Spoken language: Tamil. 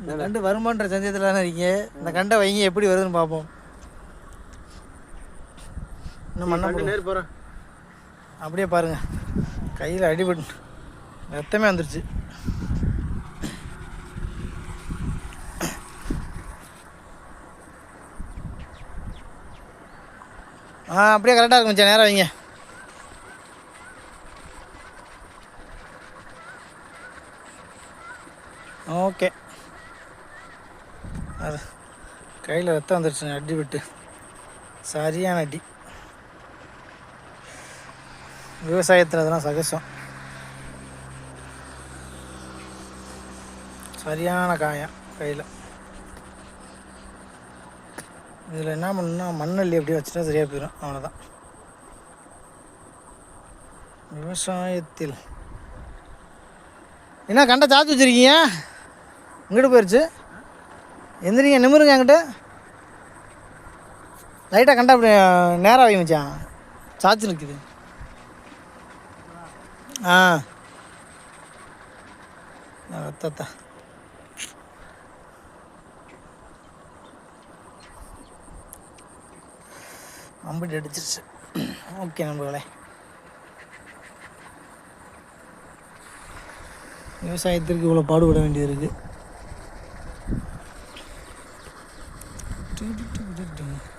இந்த கண்டு வருமான்ற சந்தேகத்தில் தானே இருக்கீங்க? இந்த கண்டை வைங்க எப்படி வருதுன்னு பார்ப்போம். இன்னும் மண்ணை போகிறேன் அப்படியே பாருங்க. கையில் அடிபட்டு ரத்தமே வந்துருச்சு. ஆ அப்படியே கரெக்டாக இருக்கும் கொஞ்சம் நேரம் வைங்க. ஓகே. அது கையில் ரத்தம் வந்துடுச்சுங்க அடி விட்டு. சரியான அடி. விவசாயத்தில் அதெல்லாம் சகசம். சரியான காயம் கையில். இதில் என்ன பண்ணுன்னா மண்ணல்லி அப்படியே வச்சுட்டா சரியாக போயிடும் அவ்வளோதான் விவசாயத்தில். என்ன கண்டை சார்ஜ் வச்சுருக்கீங்க? இங்கிட்டு போயிடுச்சு எந்திரிங்க நிமிருங்க என்கிட்ட. லைட்டாக கண்டா அப்படி நேராக வை மச்சான். சாச்சு நிற்குது ஆ. அத்தா அம்படி அடிச்சிருச்சு. ஓகே நண்பர்களே. விவசாயத்திற்கு இவ்வளோ பாடுபட வேண்டியது இருக்குது Do do do do do.